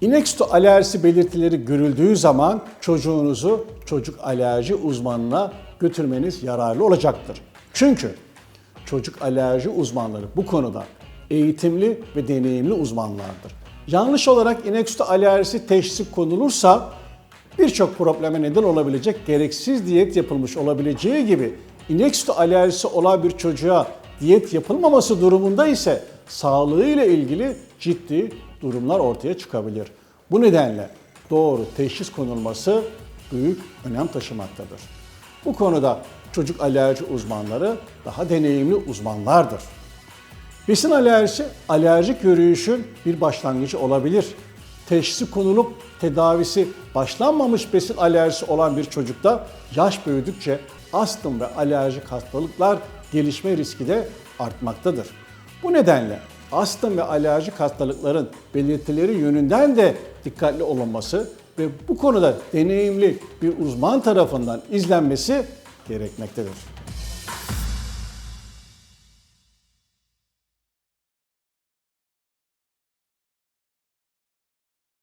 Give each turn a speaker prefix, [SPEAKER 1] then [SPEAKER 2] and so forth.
[SPEAKER 1] İnek sütü alerjisi belirtileri görüldüğü zaman çocuğunuzu çocuk alerji uzmanına götürmeniz yararlı olacaktır. Çünkü çocuk alerji uzmanları bu konuda eğitimli ve deneyimli uzmanlardır. Yanlış olarak inek sütü alerjisi teşhisi konulursa birçok probleme neden olabilecek gereksiz diyet yapılmış olabileceği gibi inek sütü alerjisi olan bir çocuğa diyet yapılmaması durumunda ise sağlığıyla ilgili ciddi durumlar ortaya çıkabilir. Bu nedenle doğru teşhis konulması büyük önem taşımaktadır. Bu konuda çocuk alerji uzmanları daha deneyimli uzmanlardır. Besin alerjisi alerjik yürüyüşün bir başlangıcı olabilir. Teşhisi konulup tedavisi başlanmamış besin alerjisi olan bir çocukta yaş büyüdükçe astım ve alerjik hastalıklar gelişme riski de artmaktadır. Bu nedenle astım ve alerjik hastalıkların belirtileri yönünden de dikkatli olunması ve bu konuda deneyimli bir uzman tarafından izlenmesi gerekmektedir.